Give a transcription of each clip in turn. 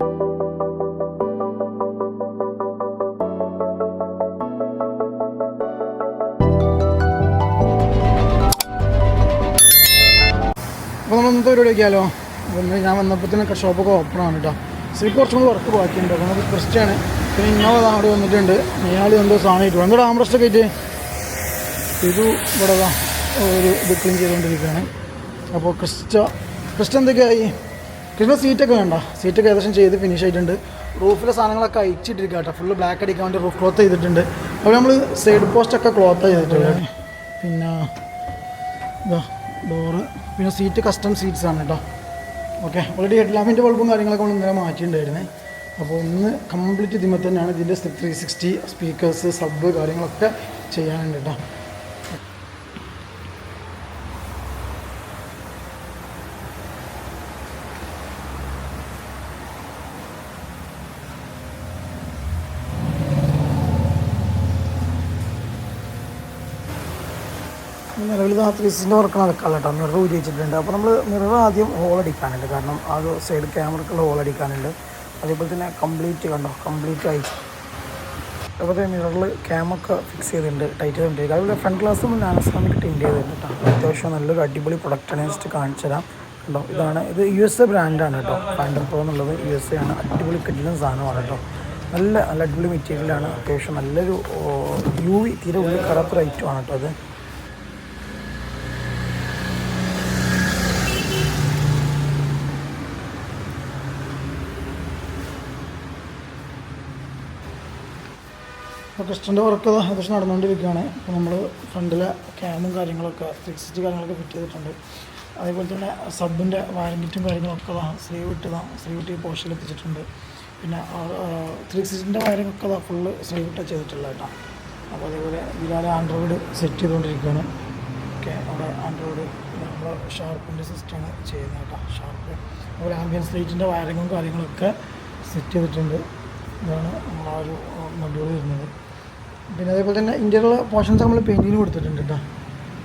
അപ്പോൾ നമ്മൾ ഇന്നത്തെ പരിപാടി നോക്കിയാലോ ഇന്ന് ഞാൻ വന്നപ്പോഴത്തേനൊക്കെ ഷോപ്പൊക്കെ ഓപ്പൺ ആണ് കേട്ടോ സ്ത്രീ കുറച്ചും കൂടി വർക്ക് ബാക്കിയുണ്ട്. അപ്പോൾ നമുക്ക് ക്രിസ്റ്റാണ് പിന്നെ ഇന്നോവ അവിടെ വന്നിട്ടുണ്ട്. മേയാളി എന്തോ സാധനമായിട്ട്. എന്തോ ആംബ്രസ്റ്റൊക്കെ ആയിട്ട്. ഇത് ഇവിടെ ഒരു ഇത് ക്ലീൻ ചെയ്തുകൊണ്ടിരിക്കുകയാണ്. അപ്പോൾ ക്രിസ്റ്റ ക്രിസ്റ്റ എന്തൊക്കെയായി? കൃഷ്ണ സീറ്റൊക്കെ വേണ്ട. സീറ്റൊക്കെ ഏകദേശം ചെയ്ത് ഫിനിഷ് ആയിട്ടുണ്ട്. റൂഫിലെ സാധനങ്ങളൊക്കെ അയച്ചിട്ടിരിക്കുക കേട്ടോ. ഫുള്ള് ബ്ലാക്ക് അടിക്കാൻ വേണ്ടി റൂഫ് ക്ലോത്ത് ചെയ്തിട്ടുണ്ട്. അപ്പോൾ നമ്മൾ സൈഡ് പോസ്റ്റൊക്കെ ക്ലോത്ത് ചെയ്തിട്ടുണ്ട് പിന്നെ ഇതാ ഡോറ് പിന്നെ സീറ്റ് കസ്റ്റം സീറ്റ്സ് ആണ് കേട്ടോ. ഓക്കെ ഓൾറെഡി ഹെഡ് ലാമ്പിന്റെ ബൾബും കാര്യങ്ങളൊക്കെ നമ്മൾ ഇന്നലെ മാറ്റിയിട്ടുണ്ടായിരുന്നേ. അപ്പോൾ ഒന്ന് കംപ്ലീറ്റ് ഇതിമ തന്നെയാണ് ഇതിന്റെ ത്രീ സിക്സ്റ്റി സ്പീക്കേഴ്സ് സബ് കാര്യങ്ങളൊക്കെ ചെയ്യാനുണ്ട് കേട്ടോ. നിലവിൽ ആ ത്രീ സിക്സിന്റെ വർക്ക് നടക്കാനുള്ള കേട്ടോ മിറർ ഊരി വെച്ചിട്ടുണ്ട്. അപ്പോൾ നമ്മൾ മിറർ ആദ്യം ഹോൾ അടിക്കാനുണ്ട്. കാരണം ആ സൈഡ് ക്യാമറക്കുള്ള ഹോൾ അടിക്കാനുണ്ട്. അതേപോലെ തന്നെ കംപ്ലീറ്റ് കണ്ടോ? കംപ്ലീറ്റ് ആയി. അതുപോലെ മിററിൽ ക്യാമൊക്കെ ഫിക്സ് ചെയ്തിട്ടുണ്ട്. ടൈറ്റ് ചെയ്തിട്ടുണ്ട്. അതുപോലെ ഫ്രണ്ട് ഗ്ലാസ്സും നാനോസ്ലാമിക് ടിൻഡ് ചെയ്തിട്ടുണ്ട് കേട്ടോ അത്യാവശ്യം നല്ലൊരു അടിപൊളി പ്രൊഡക്റ്റാണ് ജസ്റ്റ് കാണിച്ചു തരാം. കേട്ടോ ഇതാണ്. ഇത് യു എസ് എ ബ്രാൻഡാണ് കേട്ടോ ഫാൻഡർ പ്രോ എന്നുള്ളത് യു എസ് എ ആണ്. അടിപൊളി കിട്ടുന്ന സാധനമാണ് കേട്ടോ നല്ല നല്ല അടിപൊളി മെറ്റീരിയലാണ് അത്യാവശ്യം നല്ലൊരു യു വി തീരെ ഉള്ളിൽ കറാത്ത ഐറ്റമാണ് കേട്ടോ അത്. അപ്പോൾ ക്രിസ്റ്റന്റെ വർക്ക് ഏകദേശം നടന്നുകൊണ്ടിരിക്കുകയാണ്. അപ്പോൾ നമ്മൾ ഫ്രണ്ടിലെ ക്യാമും കാര്യങ്ങളൊക്കെ ഫിക്സിറ്റ് കാര്യങ്ങളൊക്കെ ഫിറ്റ് ചെയ്തിട്ടുണ്ട്. അതേപോലെ തന്നെ സബിന്റെ വാരന്റിറ്റും കാര്യങ്ങളൊക്കെ സ്ലീവ് ഇട്ടതാണ് സ്ലീവ് ഇട്ട് ഈ പോസ്റ്റിൽ എത്തിച്ചിട്ടുണ്ട്. പിന്നെ ത്രീ സിക്സിന്റെ വയറിങ്ങൊക്കെ അതാ ഫുള്ള് സ്ലീവ് ഇട്ട് ചെയ്തിട്ടുള്ള കേട്ടോ. അപ്പോൾ അതേപോലെ ഇതിലാൽ ആൻഡ്രോയിഡ് സെറ്റ് ചെയ്തുകൊണ്ടിരിക്കുകയാണ്. ഓക്കെ അവിടെ ആൻഡ്രോയിഡ് നമ്മൾ ഷാർപ്പിന്റെ സിസ്റ്റമാണ് ചെയ്യുന്നത് കേട്ടോ ഷാർപ്പ് അതുപോലെ ആംബിയൻസ് ലൈറ്റിന്റെ വയറിങ്ങും കാര്യങ്ങളൊക്കെ സെറ്റ് ചെയ്തിട്ടുണ്ട്. ഇതാണ് നമ്മൾ ആ ഒരു മൊഡ്യൂൾ വരുന്നത്. പിന്നെ അതേപോലെ തന്നെ ഇന്ത്യയിലുള്ള പോർഷൻസ് നമ്മൾ പെയിന്റിങ്ങിന് കൊടുത്തിട്ടുണ്ട് കേട്ടോ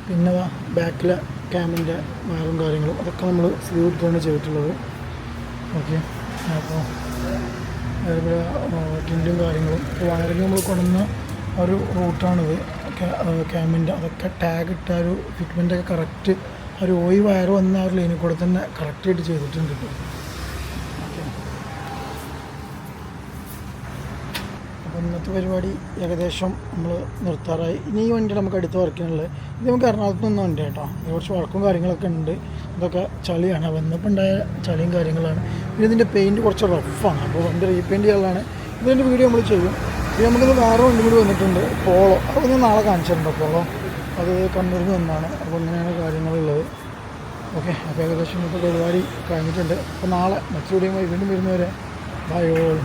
പിന്നെ ബാക്കിലെ ക്യാമിന്റെ വയറും കാര്യങ്ങളും അതൊക്കെ നമ്മൾ സ്ലീവ് ഇട്ടാണ് ചെയ്തിട്ടുള്ളത്. ഓക്കെ അപ്പോൾ അതേപോലെ ടിന്റും കാര്യങ്ങളും. വയറിങ് നമ്മൾ കൊണ്ടുവന്ന ഒരു റൂട്ടാണിത്. ക്യാമിന്റെ അതൊക്കെ ടാഗ് ഇട്ട ഒരു ഫിറ്റ്മെന്റൊക്കെ കറക്റ്റ് ഒരു ഓയി വയർ വന്ന ആ ഒരു ലൈനിൽ കൂടെ തന്നെ കറക്റ്റായിട്ട് ചെയ്തിട്ടുണ്ട് കേട്ടോ അപ്പോൾ ഇന്നത്തെ പരിപാടി ഏകദേശം നമ്മൾ നിർത്താറായി. ഇനി ഈ വണ്ടി നമുക്ക് അടുത്ത് വർക്കിനുള്ളത് ഇത് നമുക്ക് എറണാകുളത്ത് നിന്ന് വണ്ടി കേട്ടോ. ഇത് കുറച്ച് വഴക്കും കാര്യങ്ങളൊക്കെ ഉണ്ട്. ഇതൊക്കെ ചളിയാണ്. വന്നപ്പോൾ ഉണ്ടായ ചളിയും കാര്യങ്ങളാണ്. പിന്നെ ഇതിന്റെ പെയിന്റ് കുറച്ച് റഫാണ് അപ്പോൾ വണ്ടി റീപെയിന്റ് ചെയ്യാനുള്ളതാണ്. ഇതിന്റെ വീഡിയോ നമ്മൾ ചെയ്യും. പിന്നെ നമുക്കിത് വേറെ വണ്ടി കൂടി വന്നിട്ടുണ്ട്. പോളോ. അപ്പോൾ ഞാൻ നാളെ കാണിച്ചിട്ടുണ്ട് പോളോ. അത് കണ്ണൂരിൽ നിന്നാണ് അപ്പോൾ അങ്ങനെയാണ് കാര്യങ്ങളുള്ളത്. ഓക്കെ. അപ്പോൾ ഏകദേശം ഇന്നത്തെ പരിപാടി കഴിഞ്ഞിട്ടുണ്ട്. അപ്പോൾ നാളെ മറ്റു വീഡിയോ വീണ്ടും വരുന്നവരെ. By all